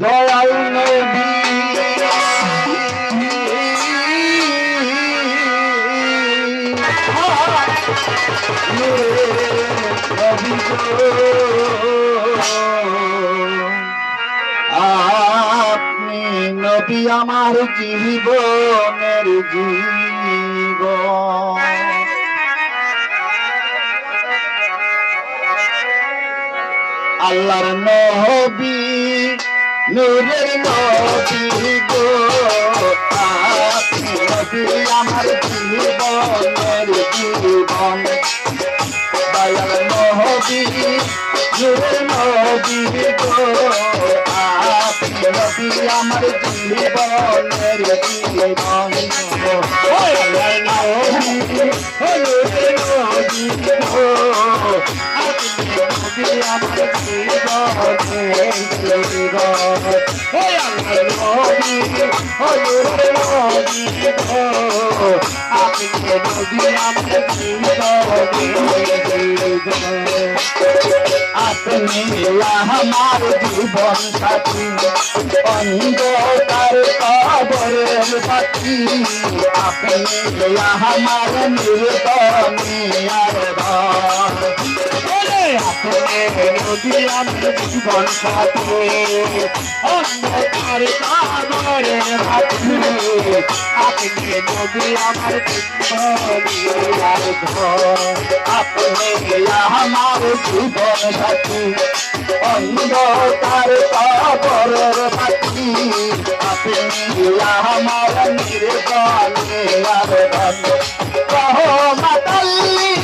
দয়াল নবী। আপনি নবী আমার জীবনের জীবন আল্লাহর নবী নূরের নবী গো নবী আমার জীবনের জীবন। দয়াল নবী নূরের নবী গো নবী আমার জীবনের জীবন। নবী আপনি আমার জীবন সাথী অন্ধকার কবরের পাখি আপনি আমার নির্দমী আর ধন। ওরে আপনি নদী আমার জীবন সাথী অন্ধকার কবরের পাখি আপনি নদী আমার আপনি আমার আমার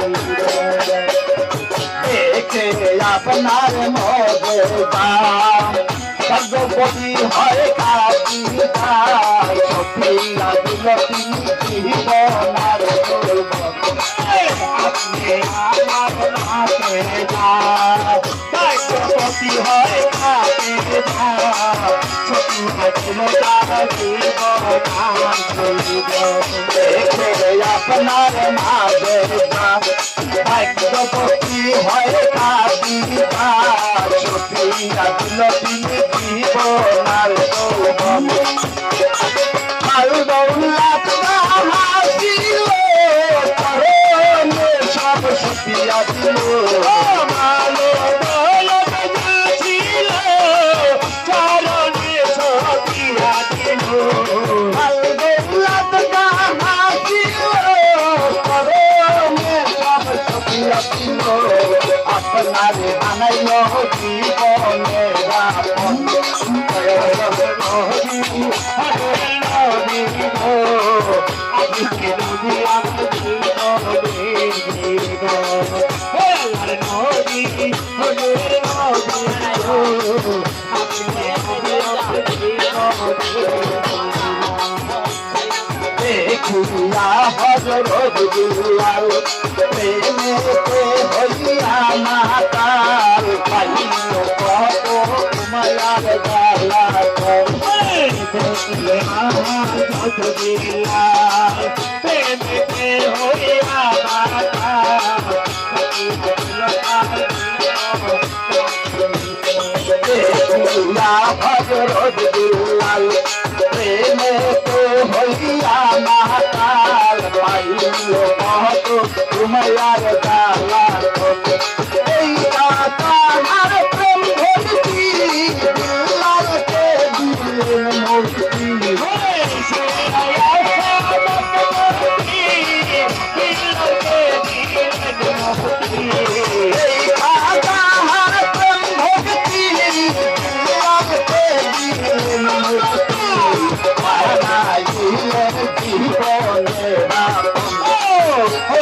আপনার মধ্যে সর্বপতি হয় কাপিতা সফিয়া বিলতি জীবনার আপনি আমার হাতে সর্বপতি হয় আপনার মাঝে ভাগ্যপতি হয় কাপিতা সফিয়া বিলতি জীবনার গৌরব দেখিয়া হজরত দুলাল প্রেমেতে হইয়া মাতাল পাইল কত মায়ার গালা দেখিলে হজরত দুলাল প্রেমেতে হইয়া হজরত দুলাল প্রেমেতে হইয়া মাতাল পাইল কত তোমার গালা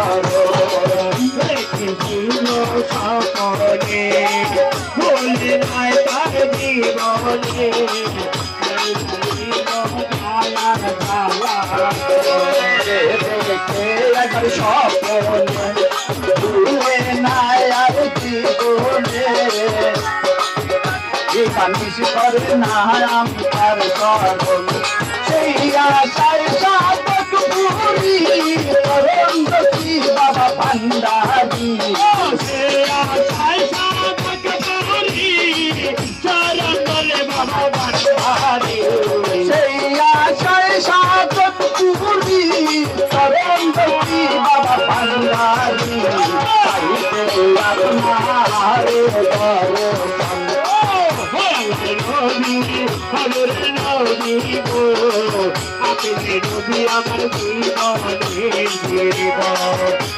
নাম কর স্বপনে নাই তার জীবনে স্বপনে ভুলে নায়ার জীবনে কানিস করে না, আমি তার সেই আশায় সাধক পুরি আমার জীবনে জীব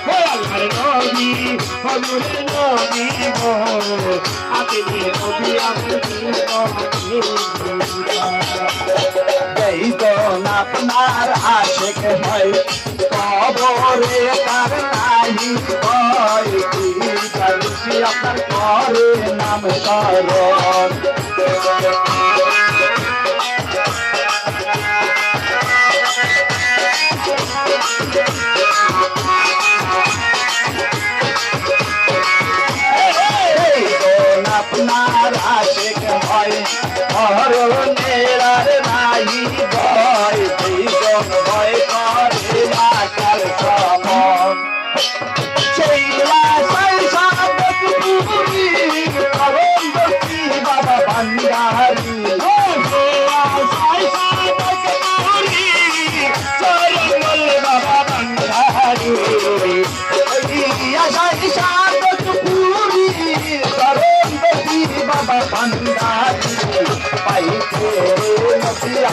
আমার নবী হজুর নবী আপনি নবী আপনার আশেক হয়, কবরে তার নাম শরণ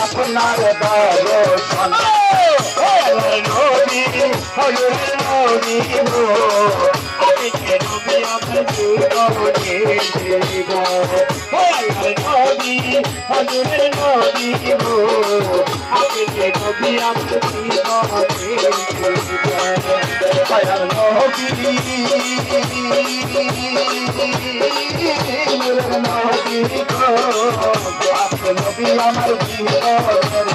আপনার দর্শন নবী হজুর নবী গো নবী আপনার জীবনে জীব নবী হজুর নবী গো আপনি নবী আপনার জীবনে জীব দয়াল নবী নবী গো নবী আমার জীবনের